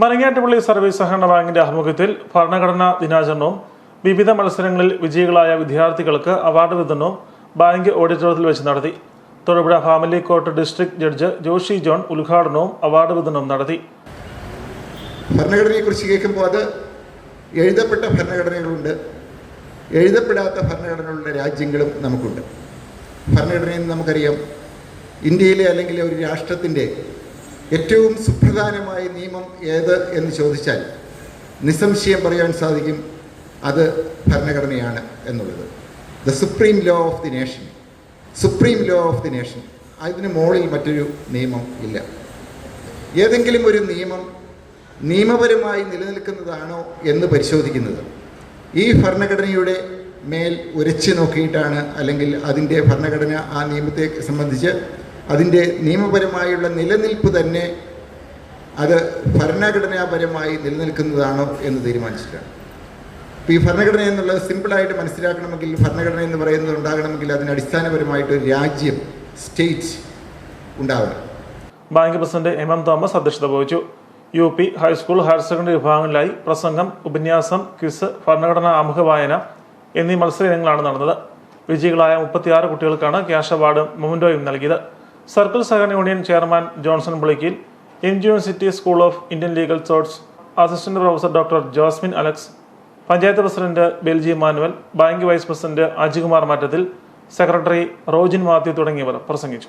Marangattupally service സഹകരണ ബാങ്കിന്റെ ആഭിമുഖ്യത്തിൽ ഭരണഘടനാ ദിനാചരണവും വിവിധ മത്സരങ്ങളിൽ വിജയികളായ വിദ്യാർത്ഥികൾക്ക് അവാർഡ് വിതരണവും ബാങ്ക് ഓഡിറ്റോറിയത്തിൽ വെച്ച് നടത്തി. Thodupuzha family court district judge Joshi John ഉദ്ഘാടനവും അവാർഡ് വിതരണവും നടത്തി. ഭരണഘടനയെക്കുറിച്ച് കേൾക്കുമ്പോൾ അത് എഴുതപ്പെട്ട ഭരണഘടനകളുണ്ട്. എഴുതപ്പെടാത്ത ഭരണഘടനകളുടെ രാജ്യങ്ങളും നമുക്കുണ്ട്. ഭരണഘടനയിൽ നിന്ന് നമുക്കറിയാം. ഇന്ത്യയിലെ അല്ലെങ്കിൽ ഒരു രാഷ്ട്രത്തിന്റെ ഏറ്റവും സുപ്രധാനമായ നിയമം ഏത് എന്ന് ചോദിച്ചാൽ നിസ്സംശയം പറയാൻ സാധിക്കും അത് ഭരണഘടനയാണ് എന്നുള്ളത്. The supreme law of the nation supreme law of the nation അതിന് മുകളിൽ മറ്റൊരു നിയമം ഇല്ല. ഏതെങ്കിലും ഒരു നിയമം നിയമപരമായി നിലനിൽക്കുന്നതാണോ എന്ന് പരിശോധിക്കുന്നത്. ഈ ഭരണഘടനയുടെ മേൽ ഉരച്ചു നോക്കിയിട്ടാണ് അല്ലെങ്കിൽ അതിന്റെ ഭരണഘടന ആ നിയമത്തെ സംബന്ധിച്ച് അതിന്റെ നിയമപരമായുള്ള നിലനിൽപ്പ് തന്നെ അത് ഭരണഘടനാപരമായി നിലനിൽക്കുന്നതാണോ എന്ന് തീരുമാനിച്ചിട്ടാണ്. ഇപ്പോൾ ഈ ഭരണഘടന എന്നുള്ളത് സിമ്പിളായിട്ട് മനസ്സിലാക്കണമെങ്കിൽ ഭരണഘടന എന്ന് പറയുന്നത് ഉണ്ടാകണമെങ്കിൽ അതിന് അടിസ്ഥാനപരമായിട്ട് രാജ്യം സ്റ്റേറ്റ് ഉണ്ടാവണം. Bank president M M Thomas അധ്യക്ഷത വഹിച്ചു. U P high school higher secondary വിഭാഗങ്ങളിലായി പ്രസംഗം ഉപന്യാസം ക്വിസ് ഭരണഘടനാ ആമുഖ വായന എന്നീ മത്സര ഇനങ്ങളാണ് നടന്നത്. വിജയികളായ മുപ്പത്തിയാറ് കുട്ടികൾക്കാണ് ക്യാഷ് അവാർഡ് മൊമന്റോയും നൽകിയത്. സർക്കിൾ സഹകരണ union chairman Johnson ബ്ലിക്കിൽ Indian university school of Indian legal thoughts assistant professor doctor Josmin Alex panchayat president Belji Manuel bank vice president Ajikumar മാറ്റത്തിൽ സെക്രട്ടറി റോജിൻ മാത്യു തുടങ്ങിയവർ പ്രസംഗിച്ചു.